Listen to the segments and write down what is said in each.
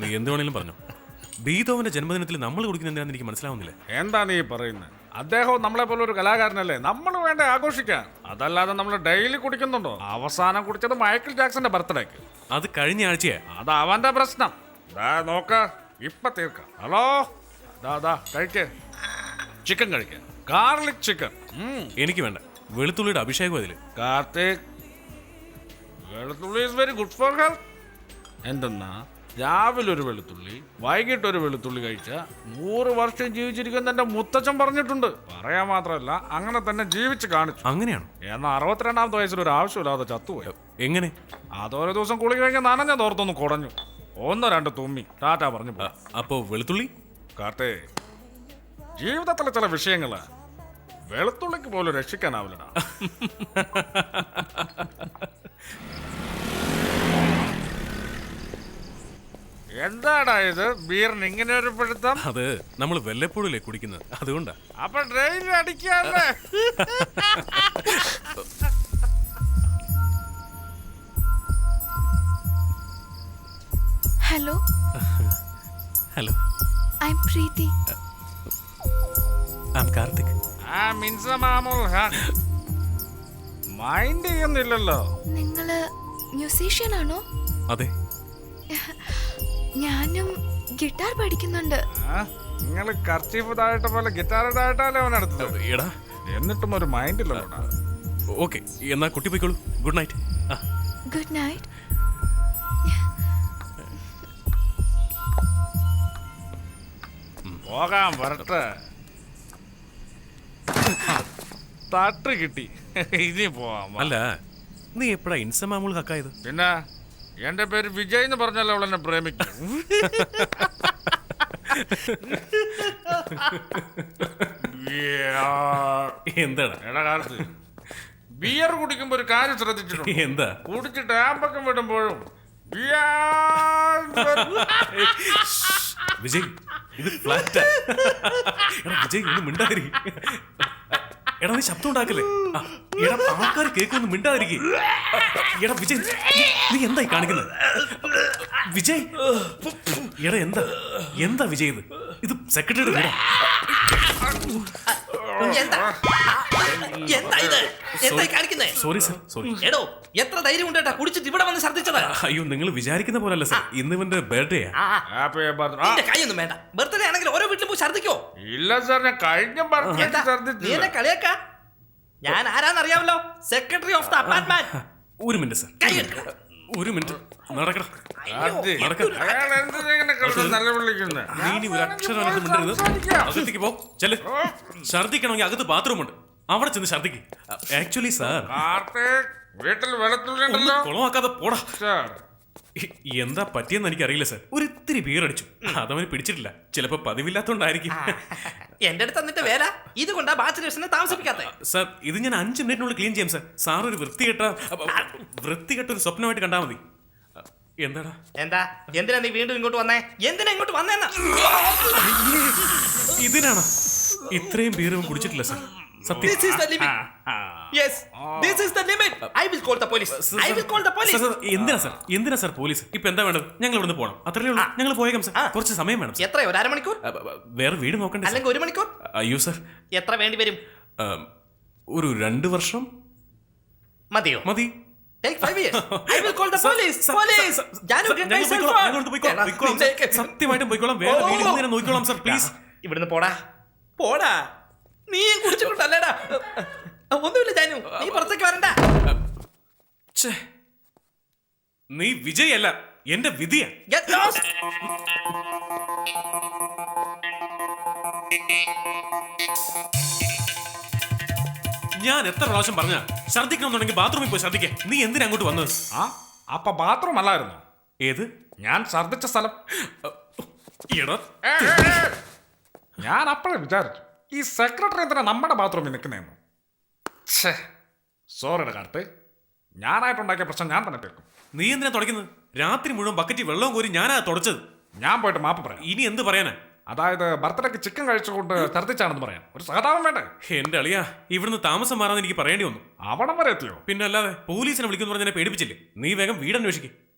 നീ എന്ത് വേണേലും പറഞ്ഞു. ബീതോവന്റെ ജന്മദിനത്തിൽ നമ്മൾ കുടിക്കുന്ന എന്താണെന്ന് എനിക്ക് മനസ്സിലാവുന്നില്ല? എന്താ നീ പറയുന്നത് അദ്ദേഹം നമ്മളെ പോലെ ഒരു കലാകാരനല്ലേ? നമ്മൾ വേണ്ട ആഘോഷിക്കാൻ. അതല്ലാതെ നമ്മൾ ഡെയിലി കുടിക്കുന്നുണ്ടോ? അവസാനം കുടിച്ചത് മൈക്കിൾ ജാക്സന്റെ ബർത്ത്ഡേക്ക്. അത് കഴിഞ്ഞ ആഴ്ചയാ. അത് അവന്റെ പ്രശ്നം. നോക്ക. ഇപ്പൊ തീർക്കാം. ഹലോ? കഴിക്ക്. ചിക്കൻ കഴിക്കാം. Garlic chicken. എനിക്ക് വേണ്ട. വെളുത്തുള്ളിയുടെ അഭിഷേകം അതിൽ. കാർത്തിക് വെളുത്തുള്ളി is very good for health എന്തെന്നാ രാവിലെ ഒരു വെളുത്തുള്ളി വൈകിട്ട് ഒരു വെളുത്തുള്ളി കഴിച്ച നൂറ് വർഷം ജീവിച്ചിരിക്കുന്ന എന്റെ മുത്തച്ഛൻ പറഞ്ഞിട്ടുണ്ട്. പറയാൻ മാത്രമല്ല അങ്ങനെ തന്നെ ജീവിച്ച് കാണിച്ചു. അങ്ങനെയാണോ? എന്നാൽ അറുപത്തിരണ്ടാമത്തെ വയസ്സിൽ ഒരു ആവശ്യമില്ലാതെ ചത്തുപോയി. എങ്ങനെ? അതോരോ ദിവസം കുളി കഴിഞ്ഞ നനഞ്ഞ തോർത്തൊന്ന് കുടഞ്ഞു. ഒന്നോ രണ്ട് തുമ്മി ടാറ്റാ പറഞ്ഞു അപ്പോ വെളുത്തുള്ളി? കാട്ടേ ജീവിതത്തിലെ ചില വിഷയങ്ങൾ വെളുത്തുള്ളിക്ക് പോലും രക്ഷിക്കാനാവില്ലടാ. എന്താടാ ഇത്? ബീറിന് ഇങ്ങനെ ഒരു പിടുത്തം? അത് നമ്മൾ വല്ലപ്പോഴല്ലേ കുടിക്കുന്നത്. അതുകൊണ്ടാ. അപ്പൊ drain അടിക്കാല്ലേ? Hello hello I am Preethi am Karthik ആ മിൻസ ഹാ മൈൻഡ് ചെയ്യുന്നില്ലല്ലോ. നിങ്ങൾ മ്യൂസീഷ്യൻ ആണോ? അതെ. ഞാനും ഗിറ്റാർ പഠിക്കുന്നുണ്ട്. നിങ്ങൾ കർച്ചീഫ് താഴട്ട പോലെ ഗിറ്റാർ താഴട്ടല്ലേ അവനടുത്തത് എടാ. എന്നിട്ടും ഒരു മൈൻഡ് ഇല്ലല്ലോടാ ഓക്കെ. എന്നാ കുട്ടി പോയിക്കോളൂ. Good night. ആ. Good night. പോകാൻ വരട്ടെ. തട്ട് കിട്ടി. ഇനി പോവാം അല്ല നീ എപ്പോഴാ ഇൻസമാമൂൾ ഹക്കായത്? പിന്നെ? എന്റെ പേര് വിജയ് എന്ന് പറഞ്ഞല്ലോ അവൾ എന്നെ പ്രേമിക്കും എന്താണ് എടാ കാലത്ത് ബിയർ കുടിക്കുമ്പോ ഒരു കാര്യം ശ്രദ്ധിച്ചിട്ടുണ്ട്. എന്താ? കുടിച്ചിട്ട് ആമ്പക്കം വിടുമ്പോഴും ബിയർ വിജയ് ഇത് ഫ്ലാറ്റ് വിജയ് ഇന്ന് മിണ്ടാതിരി. എടാ നീ ശബ്ദം ഉണ്ടാക്കല്ലേ? എടാ ആൾക്കാർ കേൾക്കൊന്ന് മിണ്ടാതിരിക്കേ. എടാ വിജയ് നീ- നീ എന്തായി കാണിക്കുന്നത്? വിജയ് എടാ എന്താ? എന്താ വിജയ് ഇത്? ഇത് സെക്രട്ടറിയുടെ വീടാ. എന്താ? എന്താ ഇത്? എന്തായി കാണിക്കുന്നേ? Sorry sir. സോറി. എടോ എത്ര ധൈര്യം ഉണ്ട് കുടിച്ചിട്ട് ഇവിടെ വന്ന് ഛർദ്ദിച്ചത്. അയ്യോ നിങ്ങൾ വിചാരിക്കുന്ന പോലല്ല സർ. ഇന്ന് ഇവന്റെ ബർത്ത്ഡേ ആ, ഹാപ്പി ബർത്ത്ഡേ നിന്റെ കൈയൊന്നും വേണ്ട. ബർത്ത്ഡേ ആണെങ്കിൽ ഓരോ വീട്ടിലും പോയി ഛർദ്ദിക്കോ? ഇല്ല സാർ. ഞാൻ കഴിഞ്ഞ നീ എന്നെ കളിയാക്ക? ഞാൻ ആരാന്നറിയാമല്ലോ? സെക്രട്ടറി ഓഫ് ദ അപ്പാർട്ട്മെന്റ് ഒരു മിനിറ്റ് സർ. കൈ എടുക്ക. ഒരു മിനിറ്റ്. നടക്കട. നീ ഒരു അക്ഷരം അകത്ത് മിണ്ടരുത്. അകത്തേക്ക് പോ. ചെല്ല്. ഛർദിക്കണമെങ്കിൽ അകത്ത് ബാത്റൂം ഉണ്ട്. അവിടെ ചെന്ന് ഛർദിക്ക് ആക്ച്വലി സാർ വീട്ടിൽ വെള്ളത്തിൽ കുളമാക്കാതെ പോടാ. എന്താ പറ്റിയെന്ന് എനിക്കറിയില്ല സാർ. ഒരു ഇത്തിരി ബിയർ അടിച്ചു അതവന് പിടിച്ചിട്ടില്ല. ചിലപ്പോ പതിവില്ലാത്തോണ്ടായിരിക്കും. എന്റെ അടുത്ത് എന്നിട്ട് വേല. ഇത് കൊണ്ടാ ബാച്ചിലേഴ്സിനെ താമസിപ്പിക്കാത്ത. സാർ ഇത് ഞാൻ അഞ്ച് മിനിറ്റിനുള്ളിൽ ക്ലീൻ ചെയ്യാം സാർ. സാർ ഒരു വൃത്തികെട്ട വൃത്തികെട്ട ഒരു സ്വപ്നമായിട്ട് കണ്ടാൽ മതി. എന്താടാ? എന്താ? എന്തിനാ നീ വീണ്ടും ഇങ്ങോട്ട് വന്നേ? എന്തിനാ ഇങ്ങോട്ട് വന്നേന്ന? ഇതിനാണോ? ഇത്രയും ബിയറും കുടിച്ചിട്ടില്ല സാർ. സത്യം. This this is the Yes, this is the limit. I will call the police. I will call the police. Sir, sir, എന്തിനാ സർ എന്തിനാ സർ പോലീസ് ഇപ്പൊ എന്താ വേണ്ടത്? ഞങ്ങൾ ഇവിടുന്ന് പോകണം അത്രേ ഉള്ളൂ. ഞങ്ങൾ പോയേക്കാം സർ. കുറച്ച് സമയം വേണം എത്ര ഒരു അരമണിക്കൂർ? വേറെ വീട് നോക്കണ്ടേ? അല്ലെങ്കിൽ ഒരു മണിക്കൂർ? അയ്യോ സർ എത്ര വേണ്ടി വരും? ഒരു രണ്ട് വർഷം? മതിയോ? മതി. സത്യമായിട്ടും പോയിക്കോളാം. വേറെ. വീട് നോക്കിക്കോളാം സർ പ്ലീസ് ഇവിടുന്ന് പോടാ. പോടാ. നീ കുടിച്ചിട്ടുണ്ടല്ലേടാ. ഒന്നുമില്ല ജാനു. നീ പുറത്തേക്ക് വരണ്ട. ഛേ. നീ വിജയല്ല എന്റെ വിധിയാ. Get lost. ഞാൻ എത്ര പ്രാവശ്യം പറഞ്ഞ ഛർദിക്കണമെന്നുണ്ടെങ്കിൽ ബാത്റൂമിൽ പോയി ഛർദിക്കേ നീ എന്തിനാ അങ്ങോട്ട് വന്നത്? ആ അപ്പ ബാത്റൂം അല്ലായിരുന്നു? ഏത്? ഞാൻ ഛർദ്ദിച്ച സ്ഥലം. എടാ. ഞാൻ അപ്പോഴേ വിചാരിച്ചു ഈ സെക്രട്ടറി എന്തിനാ നമ്മുടെ ബാത്റൂമിൽ നിൽക്കുന്നതെന്ന് സോറിയുടെ കാർത്ത് ഞാനായിട്ടുണ്ടാക്കിയ പ്രശ്നം ഞാൻ തന്നെ തീർക്കും. നീ എന്തിനാ തുടയ്ക്കുന്നത്? രാത്രി മുഴുവൻ ബക്കറ്റ് വെള്ളവും കോരി ഞാനാ തുടച്ചത്. ഞാൻ പോയിട്ട് മാപ്പ് പറയാം. ഇനി എന്ത് പറയാനാ? അതായത് ബർത്ത്ഡേക്ക് ചിക്കൻ കഴിച്ചുകൊണ്ട് ഛർദ്ദിച്ചാണെന്ന് പറയാം. ഒരു സഹതാപം വേണ്ടേ? എന്റെ അളിയ ഇവിടുന്ന് താമസം മാറാന്ന് എനിക്ക് പറയേണ്ടി വന്നു. അവിടം വരെ എത്തിയോ? പിന്നെ അല്ലാതെ പോലീസിനെ വിളിക്കുന്നു പറഞ്ഞ പേടിപ്പിച്ചില്ലേ? നീ വേഗം വീടന്വേഷിക്കും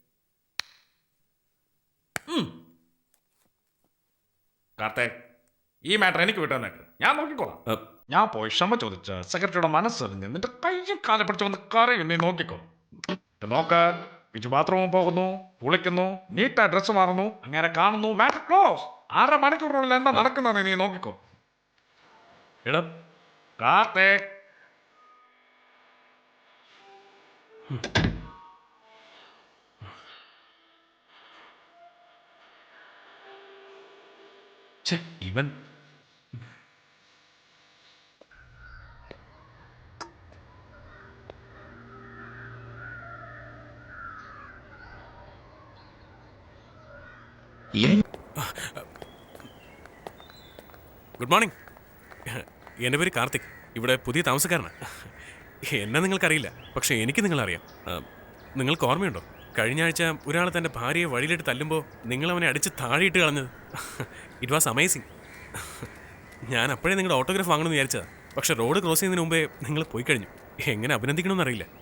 കാർത്തേക് ഈ മാറ്റർ എനിക്ക് വിട്ടുവന്നേക്ക് ഞാൻ നോക്കിക്കോളാം. ഞാൻ പോയി ക്ഷമ ചോദിച്ച് സെക്രട്ടറിയുടെ മനസ്സറിഞ്ഞ് നിന്റെ കയ്യും കാലം പിടിച്ച് വന്ന് കറിയും നീ നോക്കിക്കോ. നോക്ക. ബിജു ബാത്റൂമിൽ പോകുന്നു കുളിക്കുന്നു നീറ്റാ ഡ്രസ്സ് മാറുന്നു അങ്ങനെ കാണുന്നു. മാറ്റർ ക്ലോസ് അര മണിക്കൂറിനുള്ളിൽ എന്താ നടക്കുന്നത് നീ നോക്കിക്കോ. ഇടം കാർത്തേക്. ഇവൻ ഗുഡ് മോർണിംഗ്. എന്റെ പേര് കാർത്തിക്. ഇവിടെ പുതിയ താമസക്കാരനാണ്. എന്നെ നിങ്ങൾക്കറിയില്ല പക്ഷേ എനിക്ക് നിങ്ങളറിയാം. നിങ്ങൾക്ക് ഓർമ്മയുണ്ടോ? കഴിഞ്ഞ ആഴ്ച ഒരാൾ തന്റെ ഭാര്യയെ വഴിയിലിട്ട് തല്ലുമ്പോൾ നിങ്ങൾ അവനെ അടിച്ച് താഴെയിട്ട് കളഞ്ഞത്. ഇറ്റ് വാസ് അമേസിങ് ഞാൻ അപ്പോഴേ നിങ്ങളുടെ ഓട്ടോഗ്രാഫ് വാങ്ങണമെന്ന് വിചാരിച്ചതാണ് പക്ഷേ റോഡ് ക്രോസ് ചെയ്യുന്നതിന് മുമ്പേ നിങ്ങൾ പോയി കഴിഞ്ഞു. എങ്ങനെ അഭിനന്ദിക്കണമെന്ന് അറിയില്ല.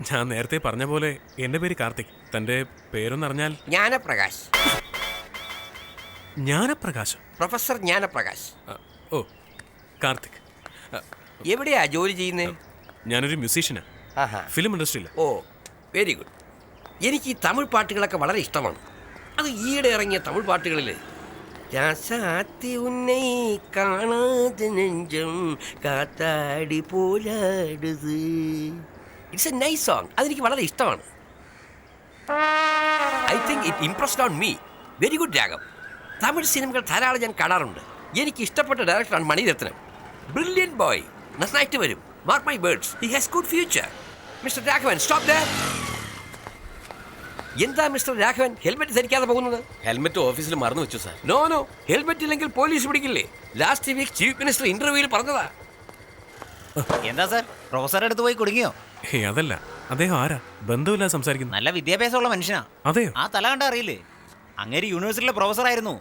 ഞാൻ നേരത്തെ പറഞ്ഞ പോലെ എന്റെ പേര് കാർത്തിക്. തന്റെ പേരൊന്നറിഞ്ഞാൽ? ജ്ഞാനപ്രകാശ്. ജ്ഞാനപ്രകാശ്? പ്രൊഫസർ ജ്ഞാനപ്രകാശ്. ഓ കാർത്തിക്. എവിടെയാ ജോലി ചെയ്യുന്നത് ഞാനൊരു മ്യൂസീഷ്യനാ. ഫിലിം ഇൻഡസ്ട്രിയിൽ ഓ വെരി ഗുഡ്. എനിക്ക് ഈ തമിഴ് പാട്ടുകളൊക്കെ വളരെ ഇഷ്ടമാണ്. അത് ഈയിടെ ഇറങ്ങിയ തമിഴ് പാട്ടുകളിൽ രാസാത്തി ഉന്നെ കാണാതെ നെഞ്ചം കാത്താടി പോലാടുത്. ഇറ്റ്സ് എ നൈസ് സോങ് അതെനിക്ക് വളരെ ഇഷ്ടമാണ്. I think it impressed on me very good രാഗം തമിഴ് സിനിമകൾ ധാരാളം ഞാൻ കാണാറുണ്ട്. എനിക്ക് ഇഷ്ടപ്പെട്ട ഡയറക്ടറാണ് മണിരത്നം. ബ്രില്യൻ ബോയ് നന്നായിട്ട് വരും. Mark my words he has good future mister Raghavan stop there എന്താ മിസ്റ്റർ രാഘവൻ ഹെൽമെറ്റ് ധരിക്കാതെ പോകുന്നത്? ഹെൽമെറ്റ് ഓഫീസിൽ മറന്നു വെച്ചു സാർ നോ നോ ഹെൽമെറ്റ് ഇല്ലെങ്കിൽ പോലീസ് പിടിക്കില്ലേ? ലാസ്റ്റ് വീക്ക് ചീഫ് മിനിസ്റ്റർ ഇന്റർവ്യൂവിൽ പറഞ്ഞതാ. എന്താ സാർ പ്രൊഫസറെ അടുത്ത് പോയി കുടുങ്ങിയോ? ഹേ അതല്ല. അദ്ദേഹം ആരാ? ബന്ധമില്ലാതെ സംസാരിക്കുന്നു. നല്ല വിദ്യാഭ്യാസമുള്ള മനുഷ്യനാ. അതെയോ? ആ തല കണ്ട അറിയില്ലേ? അങ്ങേര് യൂണിവേഴ്സിറ്റിയിലെ പ്രൊഫസർ ആയിരുന്നു.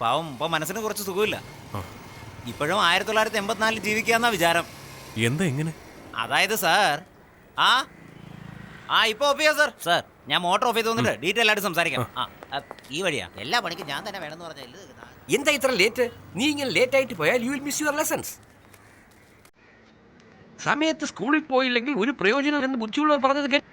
പാവം ഇപ്പൊ മനസ്സിന് കുറച്ച് സുഖമില്ല. ഇപ്പോഴും ആയിരത്തി തൊള്ളായിരത്തി എൺപത്തിനാലിൽ ജീവിക്കാന്നാ വിചാരം. എന്താ എങ്ങനെ അതായത് സാർ ആ ആ ഇപ്പൊ ഒപ്പിയോ സാർ? സാർ. ഞാൻ മോട്ടോർ ഓഫീസ് വന്നിട്ട് ഡീറ്റെയിൽ ആയിട്ട് സംസാരിക്കാം. ആ. ആ, ഈ വഴിയാ. എല്ലാ പണിക്കും ഞാൻ തന്നെ വേണമെന്ന് പറഞ്ഞാൽ എന്താ ഇത്ര ലേറ്റ് നീ ഇങ്ങനെ ലേറ്റ് ആയിട്ട് പോയാൽ you will miss your lessons സമയത്ത് സ്കൂളിൽ പോയില്ലെങ്കിൽ ഒരു പ്രയോജനം എന്ന് ബുദ്ധിയുള്ളവർ പറഞ്ഞത് കേട്ടു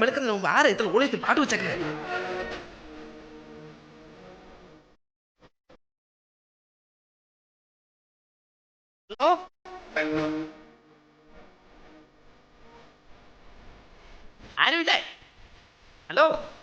വെളുക്കുന്നതിന് മുമ്പ് ആരാ ഇത്ര ഓളിയത്തിൽ പാട്ട് വെച്ചേക്കേ ഹലോ ആരുമില്ലേ ഹലോ ആ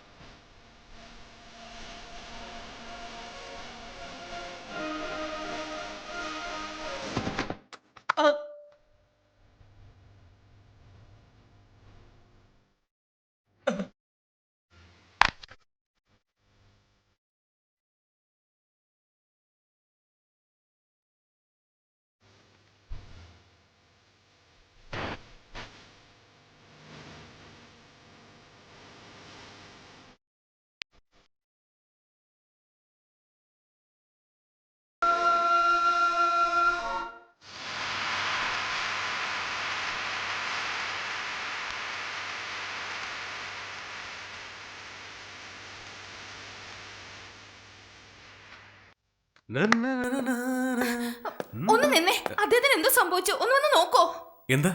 ഒന്ന് നിന്നെ. അദ്ദേഹത്തിന് എന്തോ സംഭവിച്ചു? ഒന്ന് വന്ന് നോക്കോ. എന്താ?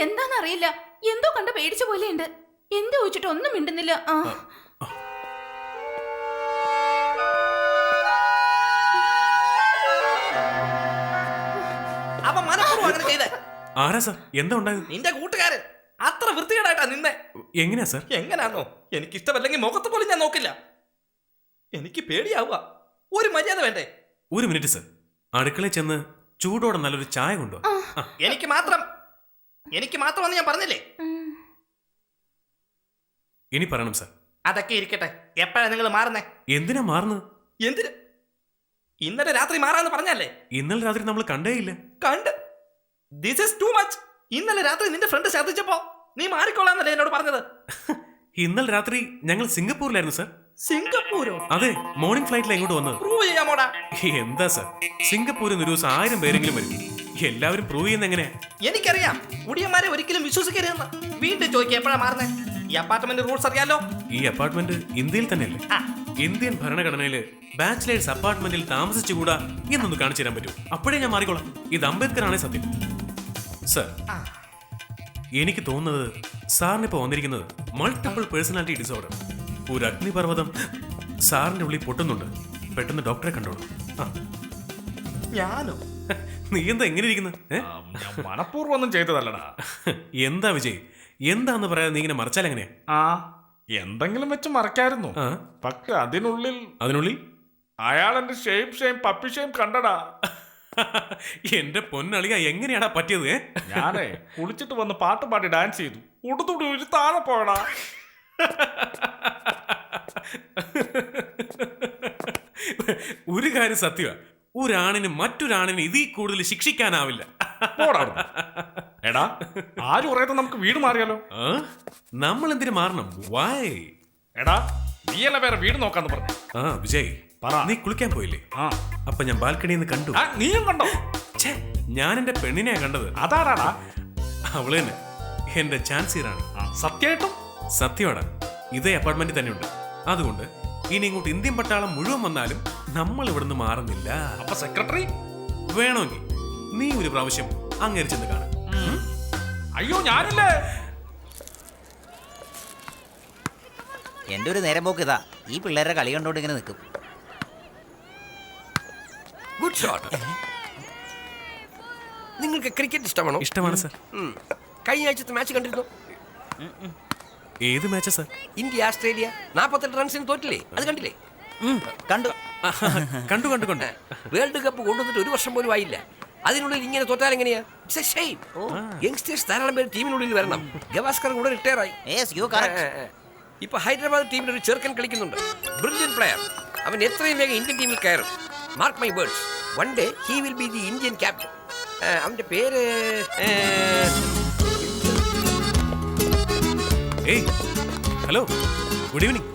എന്താന്നറിയില്ല. എന്തോ കണ്ട പേടിച്ച പോലെയുണ്ട്. എന്ത് ചോദിച്ചിട്ട് ഒന്നും മിണ്ടുന്നില്ല. ആ. അവൻ മനഃപൂർവം അങ്ങനെ ചെയ്തേ. ആരാ സാർ? എന്താ ഉണ്ടായത്? നിന്റെ കൂട്ടുകാരൻ. അത്ര വൃത്തികേടായിട്ടാ നിന്നെ. എങ്ങനെയാ സാർ? എങ്ങനാന്നോ? എനിക്ക് ഇഷ്ടമല്ലെങ്കിൽ മുഖത്ത് പോലും ഞാൻ നോക്കില്ല. എനിക്ക് പേടിയാവുക. ഒരു മര്യാദ വേണ്ടേ? ഒരു മിനിറ്റ് സർ. അടുക്കളയിൽ ചെന്ന് ചൂടോടെ നല്ലൊരു ചായ കൊണ്ടുവാ. എനിക്ക് മാത്രം എനിക്ക് മാത്രമെന്ന് ഞാൻ പറഞ്ഞില്ലേ? ഇനി പറയണം സർ. അതൊക്കെ ഇരിക്കട്ടെ. എപ്പോഴാ നിങ്ങൾ മാറുന്നേ? എന്തിനാ മാറുന്നത്? എന്തിന്? ഇന്നലെ രാത്രി മാറാന്ന് പറഞ്ഞല്ലേ? ഇന്നലെ രാത്രി നമ്മൾ കണ്ടേയില്ല കണ്ട്. ദിസ് ഇസ് ടു മച്ച് ഇന്നലെ രാത്രി നിന്റെ ഫ്രണ്ട് ശ്രദ്ധിച്ചപ്പോ നീ മാറിക്കൊള്ളാന്നല്ലേ എന്നോട് പറഞ്ഞത്? ഇന്നലെ രാത്രി ഞങ്ങൾ സിംഗപ്പൂരിലായിരുന്നു സാർ. സിംഗപ്പൂരോ? അതെ മോർണിംഗ് ഫ്ലൈറ്റിൽ എങ്ങോട്ട് വന്നത്. പ്രൂവ് ചെയ്യാമോടാ എന്താ സർ? സിംഗപ്പൂരിൽ നിന്ന് ഒരു ദിവസം ആയിരം പേരെങ്കിലും വരും. എല്ലാവരും പ്രൂവ് ചെയ്യുന്ന എങ്ങനെയാ? എനിക്കറിയാം. ഉടിയന്മാരെ ഒരിക്കലും വിശ്വസിക്കരുതെന്ന്. വീണ്ടും ചോദിക്കുക എപ്പോഴാ മാറുന്നേ? ഈ അപ്പാർട്ട്മെന്റ് റൂൾസ് അറിയാലോ? ഈ അപ്പാർട്ട്മെന്റ് ഇന്ത്യയിൽ തന്നെയല്ലേ. ഇന്ത്യൻ ഭരണഘടനയിൽ ബാച്ചിലേഴ്സ് അപ്പാർട്ട്മെന്റിൽ താമസിച്ചുകൂടാ എന്നൊന്ന് കാണിച്ചു തരാൻ പറ്റൂ അപ്പോഴേ ഞാൻ മാറിക്കോളാം. ഇത് അംബേദ്കർ ആണേ സത്യം. സർ എനിക്ക് തോന്നുന്നത് സാറിന് ഇപ്പൊ വന്നിരിക്കുന്നത് മൾട്ടിപ്പിൾ പേഴ്സണാലിറ്റി ഡിസോർഡർ ഒരു അഗ്നിപർവതം സാറിന്റെ ഉള്ളിൽ പൊട്ടുന്നുണ്ട്. പെട്ടെന്ന് ഡോക്ടറെ കണ്ടോളൂ. ആ. ഞാനോ? നീ എന്താ എങ്ങനെ ഇരിക്കുന്നത് ഏ? ആ, ഞാൻ മനഃപൂർവം ഒന്നും ചെയ്തതല്ലടാ. എന്താ വിജയ്? എന്താന്ന് പറയാതെ നീ ഇങ്ങനെ മറച്ചാൽ എങ്ങനെയാ? ആ എന്തെങ്കിലും വെച്ച് മറക്കായിരുന്നു. ആ. പക്ഷെ അതിനുള്ളിൽ അതിനുള്ളിൽ? അയാൾ എന്റെ ഷേപ്പ് ഷെയിം പപ്പി ഷെയിം കണ്ടടാ. എന്റെ പൊന്നളിയ എങ്ങനെയാടാ പറ്റിയത് ഏ? ഞാനേ കുളിച്ചിട്ട് വന്ന് പാട്ട് പാടി ഡാൻസ് ചെയ്തു. ഉടുത്തുടി ഒരു താഴെ പോയടാ. ഒരു കാര്യം സത്യമാണ് ഒരാണിന് മറ്റൊരാണിന് ഇതിൽ കൂടുതൽ ശിക്ഷിക്കാനാവില്ല. എടാ ആര് പറയാത്ത നമുക്ക് വീട് മാറിയാലോ? നമ്മൾ എന്തിനു മാറണം? വായ് എടാ നീയല്ല വേറെ വീട് നോക്കാന്ന് പറഞ്ഞു. ആ വിജയ് പറ. നീ കുളിക്കാൻ പോയില്ലേ? ആ. അപ്പൊ ഞാൻ ബാൽക്കണിയിൽ നിന്ന് കണ്ടു. ആ, നീയും കണ്ടോ? ഛേ, ഞാൻ എന്റെ പെണ്ണിനെയാ കണ്ടത്. അതാടാടാ അവൾ തന്നെ. എന്റെ ചാൻസിയറാണ് ആ, സത്യമാടാ ഇതേ അപ്പാർട്ട്മെന്റിൽ തന്നെയുണ്ട്. അതുകൊണ്ട് ഇനി ഇങ്ങോട്ട് ഇന്ത്യൻ പട്ടാളം മുഴുവൻ വന്നാലും നമ്മൾ ഇവിടുന്ന് മാറുന്നില്ല. അപ്പൊ സെക്രട്ടറി വേണമെങ്കിൽ നീ ഒരു പ്രാവശ്യം അങ്ങേരി ചെന്ന് കാണാം. അയ്യോ ഞാനല്ലേ? എന്റെ ഒരു നേരം പോക്ക് ഇതാ. ഈ പിള്ളേരെ കളി കണ്ടോണ്ട് ഇങ്ങനെ നിൽക്കും ഗുഡ് ഷോട്ട് നിങ്ങൾക്ക് ക്രിക്കറ്റ് ഇഷ്ടമാണോ? ഇഷ്ടമാണ് സർ. കഴിഞ്ഞ ആഴ്ചത്തെ മാച്ച് കണ്ടിരുന്നു? ഏത് മാച്ചാ സാർ ഇന്ത്യ ഓസ്ട്രേലിയ നാൽപ്പത്തെട്ട് റൺസിന് തോറ്റില്ലേ? അത് കണ്ടില്ലേ? കണ്ടു. കണ്ടു കണ്ടു കണ്ടു. വേൾഡ് കപ്പ് കൊണ്ടുവന്നിട്ട് ഒരു വർഷം പോലും ആയില്ല. അതിനുള്ളിൽ ഇങ്ങനെ തോറ്റാൽ എങ്ങനെയാ? ഇറ്റ്സ് എ ഷെയിം യങ്സ്റ്റേഴ്സ് ധാരാളം പേര് ടീമിനുള്ളിൽ വരണം. ഗവാസ്കർ കൂടെ റിട്ടയർ ആയി ഇപ്പൊ ഹൈദരാബാദ് ടീമിൽ ഒരു ചെറുക്കൻ കളിക്കുന്നുണ്ട്. ബ്രില്യൻ പ്ലെയർ അവൻ എത്രയും വേഗം ഇന്ത്യൻ ടീമിൽ കയറും. Mark my words one day he will be the Indian captain അവന്റെ പേര് hey hello good evening.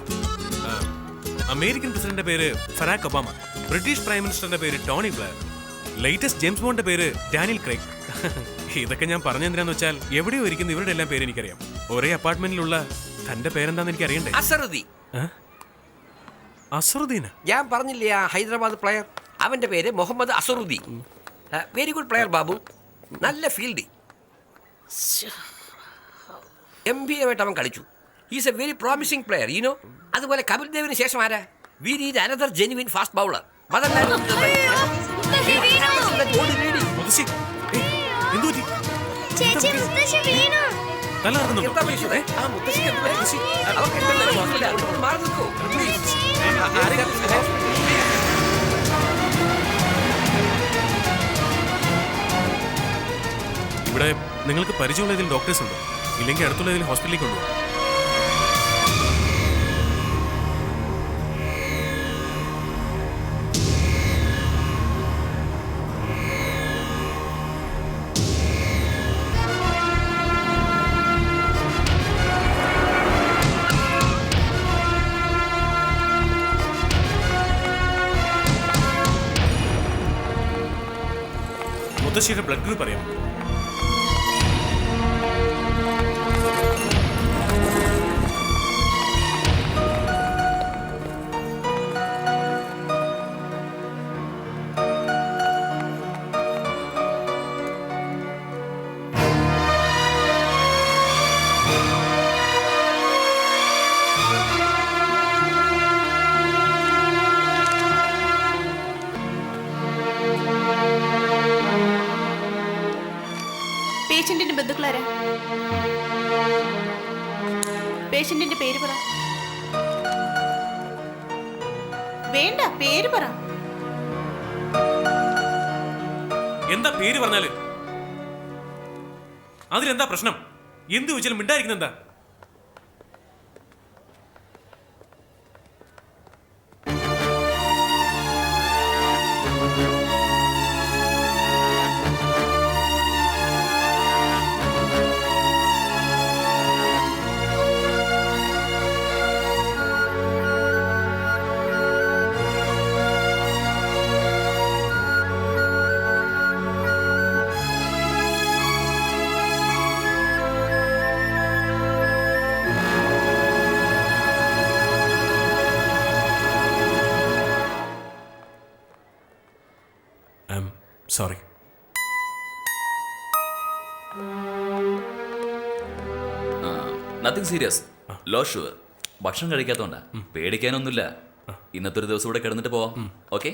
American പ്രസിഡന്റിന്റെ പേര് ഫറാഖ് ഒബാമ ബ്രിട്ടീഷ് പ്രൈം മിനിസ്റ്ററിന്റെ പേര് ടോണി ബ്ലെയർ ലേറ്റസ്റ്റ് ജെയിംസ് ബോണ്ടിന്റെ പേര് ഡാനിയൽ ക്രൈക് ഇതൊക്കെ ഞാൻ പറഞ്ഞെന്തിനാന്ന് വെച്ചാൽ എവിടെയോ ഇരിക്കുന്ന ഇവരുടെ എല്ലാം പേര് എനിക്കറിയാം. ഒരേ അപ്പാർട്ട്മെന്റിലുള്ള തന്റെ പേരെന്താന്ന് എനിക്ക് അറിയണ്ടേ? അസറുദ്ദീൻ. അസറുദ്ദീന? ഞാൻ പറഞ്ഞില്ലേ ആ ഹൈദരാബാദ് പ്ലെയർ? അവന്റെ പേര് Muhammad Azharuddin. Very good player Babu. നല്ല ഫീൽഡ് ഗംഭീരമായിട്ട് അവൻ കളിച്ചു. Is a very promising player you know അതുപോലെ കപിൽ ദേവിന് ശേഷം ആരാ? We need another genuine fast bowler? ഇവിടെ നിങ്ങൾക്ക് പരിചയമുള്ള ഇതിൽ ഡോക്ടേഴ്സ് ഉണ്ടോ. ഇല്ലെങ്കിൽ അടുത്തുള്ള ഏതെങ്കിലും ഹോസ്പിറ്റലിൽ കൊണ്ടുപോകും. ബ്ലഡ് ഗ്രൂപ്പ് അറിയാം പേഷ്യന്റിന്റെ ബന്ധുക്കളാരാ? പേഷ്യന്റിന്റെ പേര് പറ. വേണ്ട പേര് പറ. എന്താ പേര് പറഞ്ഞാൽ? അതിലെന്താ പ്രശ്നം? എന്ത് ചോദിച്ചാലും മിണ്ടായിരിക്കുന്ന എന്താ I am sorry nothing serious low sure ഭക്ഷണം കഴിക്കാത്തോണ്ടാ. പേടിക്കാനൊന്നുമില്ല. ഇന്നത്തെ ഒരു ദിവസം ഇവിടെ കിടന്നിട്ട് പോവാം. ഓക്കെ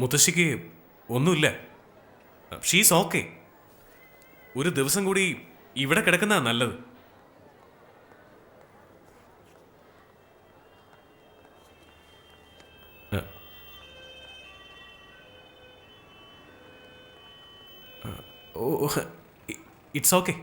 മുത്തശ്ശിക്ക് ഒന്നുമില്ല. ഷീസ് ഓക്കെ ഒരു ദിവസം കൂടി ഇവിടെ കിടക്കുന്നതാണ് നല്ലത്. It's okay.